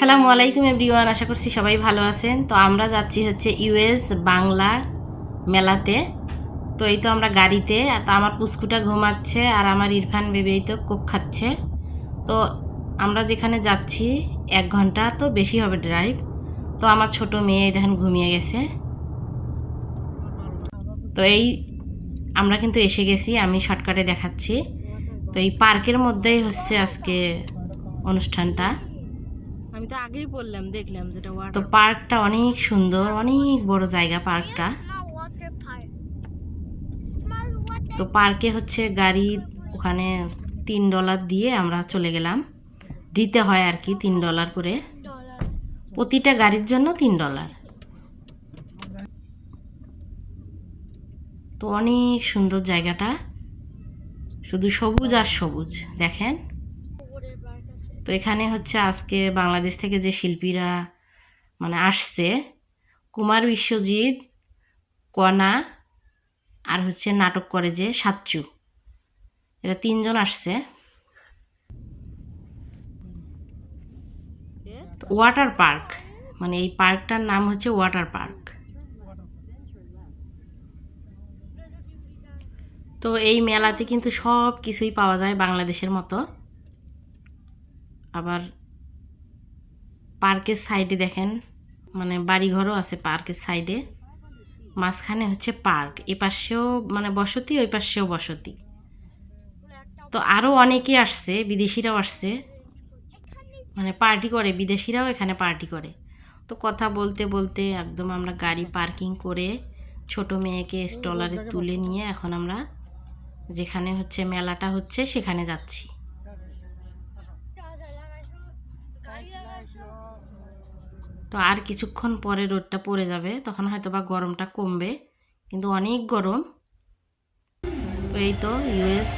আসসালামু আলাইকুম এভরিওয়ান, আশা করছি সবাই ভালো আছেন। তো আমরা যাচ্ছি হচ্ছে ইউএস বাংলা মেলাতে। তো এই তো আমরা গাড়িতে তো আমার পুস্কুটা ঘুমাচ্ছে আর আমার ইরফান বেবি এই তো কোক খাচ্ছে। তো আমরা যেখানে যাচ্ছি, এক ঘণ্টা তো বেশি হবে ড্রাইভ তো আমার ছোট মেয়ে দেখেন ঘুমিয়ে গেছে। তো এই আমরা কিন্তু এসে গেছি, আমি শর্টকাটে দেখাচ্ছি। তো এই পার্কের মধ্যেই হচ্ছে আজকে অনুষ্ঠানটা। তো আগেই বললাম দেখলাম যেটা তো পার্কটা অনেক সুন্দর অনেক বড় জায়গা পার্কটা। তো পার্কে হচ্ছে গাড়ি ওখানে তিন ডলার দিয়ে আমরা চলে গেলাম। দিতে হয় আর কি তিন ডলার করে। প্রতিটা গাড়ির জন্য তিন ডলার। তো অনেক সুন্দর জায়গাটা। শুধু সবুজ আর সবুজ দেখেন। তো এখানে হচ্ছে আজকে বাংলাদেশ থেকে যে শিল্পীরা মানে আসছে, কুমার বিশ্বজিৎ, কণা, আর হচ্ছে নাটক করে যে সাচ্চু। এরা তিনজন আসছে। ওয়াটার পার্ক মানে এই পার্কটার নাম হচ্ছে ওয়াটার পার্ক। তো এই মেলাতে কিন্তু সব কিছুই পাওয়া যায় বাংলাদেশের মতো। আবার পার্কের সাইডে দেখেন মানে বাড়িঘরও আছে পার্কের সাইডে। মাঝখানে হচ্ছে পার্ক, এ পাশেও মানে বসতি, ওই পাশেও বসতি। তো আরও অনেকে আসছে, বিদেশিরাও আসছে। মানে পার্টি করে, বিদেশিরাও এখানে পার্টি করে। তো কথা বলতে বলতে একদম আমরা গাড়ি পার্কিং করে ছোট মেয়েকে স্টলারে তুলে নিয়ে এখন আমরা যেখানে হচ্ছে মেলাটা হচ্ছে সেখানে যাচ্ছি। তো আর কিছুক্ষণ পরে রোদটা পড়ে যাবে, তখন হয়তো বা গরমটা কমবে, কিন্তু অনেক গরম। তো এই তো ইউএস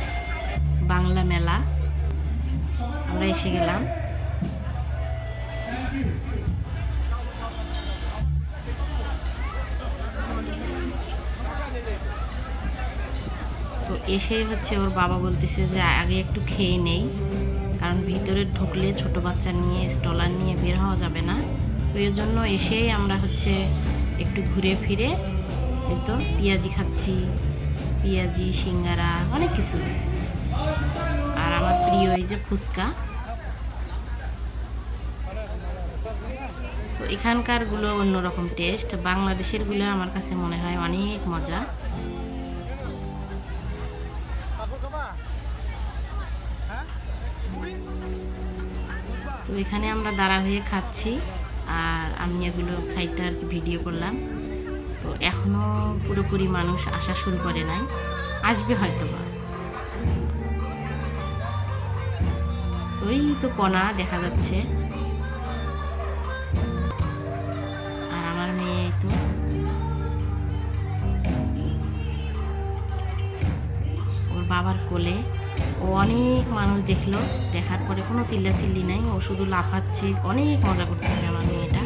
বাংলা মেলা। আমরা এসে গেলাম। তো এসে হচ্ছে ওর বাবা বলতেছে যে আগে একটু খেয়ে নেই, কারণ ভিতরে ঢুকলে ছোট বাচ্চা নিয়ে, স্টলার নিয়ে বের হওয়া যাবে না। তো এর জন্য এসেই আমরা হচ্ছে একটু ঘুরে ফিরে তো পেঁয়াজি খাচ্ছি, পেঁয়াজি, সিঙ্গারা, অনেক কিছু। আর আমার প্রিয় এই যে ফুচকা। তো এখানকারগুলো অন্যরকম টেস্ট বাংলাদেশেরগুলো আমার কাছে মনে হয় অনেক মজা। তো এখানে আমরা দাঁড়া হয়ে খাচ্ছি। আর আমি এগুলো সাইডটা আর কি ভিডিও করলাম। তো এখনও পুরোপুরি মানুষ আসা শুরু করে নাই। আসবে হয়তো বা তো তো কণা দেখা যাচ্ছে। আর আমার মেয়ে তো। ওর বাবার কোলে। ও অনেক মানুষ দেখল, দেখার পরে কোনো চিল্লা চিল্লি নাই, ও শুধু লাফাচ্ছে, অনেক মজা করতেছে আমার মেয়েটা।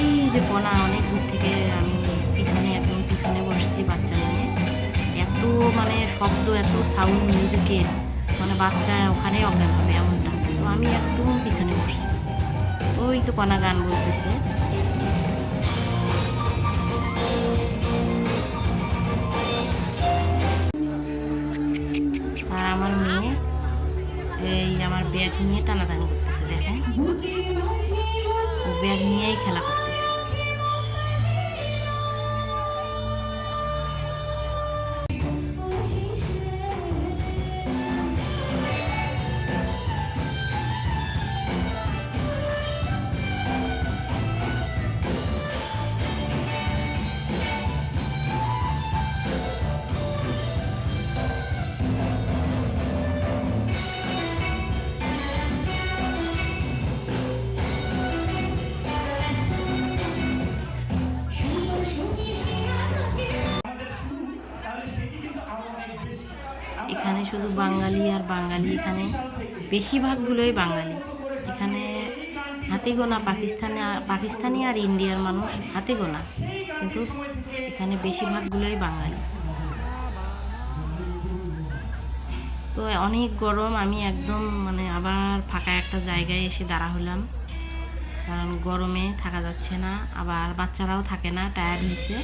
এই যে কণা, অনেক দূর থেকে আমি পিছনে, একদম পিছনে বসছি বাচ্চা নিয়ে। এত মানে শব্দ, এত সাউন্ড মিউজিকের মানে বাচ্চা ওখানে অজ্ঞান হবে এমনটা। তো আমি একদম পিছনে বসছি। ওই তো কণা গান বলতেছে। নিয়ে টানাটানি করতেছে দেখেন। ও নিয়েই খেলা করতেছে। এখানে শুধু বাঙালি আর বাঙালি এখানে। বেশিরভাগগুলোই বাঙালি। এখানে হাতে গোনা পাকিস্তানে, পাকিস্তানি আর ইন্ডিয়ার মানুষ হাতে গোনা। কিন্তু এখানে বেশিরভাগগুলোই বাঙালি। তো অনেক গরম, আমি একদম মানে আবার ফাঁকা একটা জায়গায় এসে দাঁড়া হলাম। কারণ গরমে থাকা যাচ্ছে না, আবার বাচ্চারাও থাকে না, টায়ার্ড হয়েছে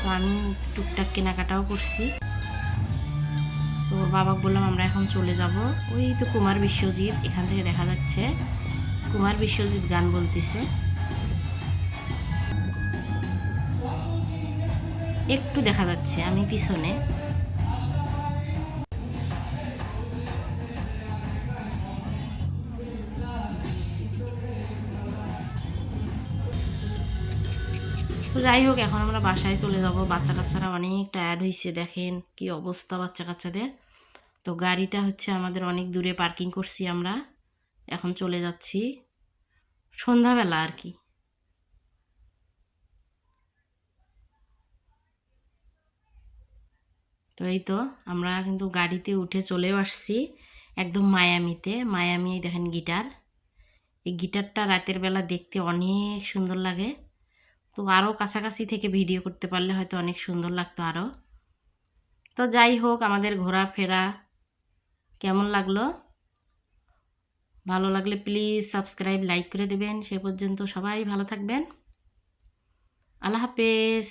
তো আমি টুকটাক কেনাকাটাও করছি। তো ওর বাবা বললাম, আমরা এখন চলে যাব। ওই তো কুমার বিশ্বজিৎ, এখান থেকে দেখা যাচ্ছে। কুমার বিশ্বজিৎ গান বলতেছে। একটু দেখা যাচ্ছে, আমি পিছনে। যাই হোক, এখন আমরা বাসায় চলে যাব। বাচ্চা কাচ্চারা অনেক টায়ার্ড হয়েছে দেখেন কি অবস্থা বাচ্চা কাচ্চাদের তো গাড়িটা হচ্ছে আমাদের অনেক দূরে পার্কিং করছি আমরা। এখন চলে যাচ্ছি সন্ধ্যাবেলা আর কি। তো এই তো আমরা কিন্তু গাড়িতে উঠে চলেও আসছি একদম মায়ামিতে। মায়ামি দেখেন গিটার। এই গিটারটা রাতের বেলা দেখতে অনেক সুন্দর লাগে। তো আরও কাছাকাছি থেকে ভিডিও করতে পারলে হয়তো অনেক সুন্দর লাগতো আরও তো যাই হোক, আমাদের ঘোরাফেরা কেমন লাগল? ভালো লাগলে প্লিজ সাবস্ক্রাইব লাইক করে দেবেন। সে পর্যন্ত সবাই ভালো থাকবেন। আল্লাহ হাফেজ।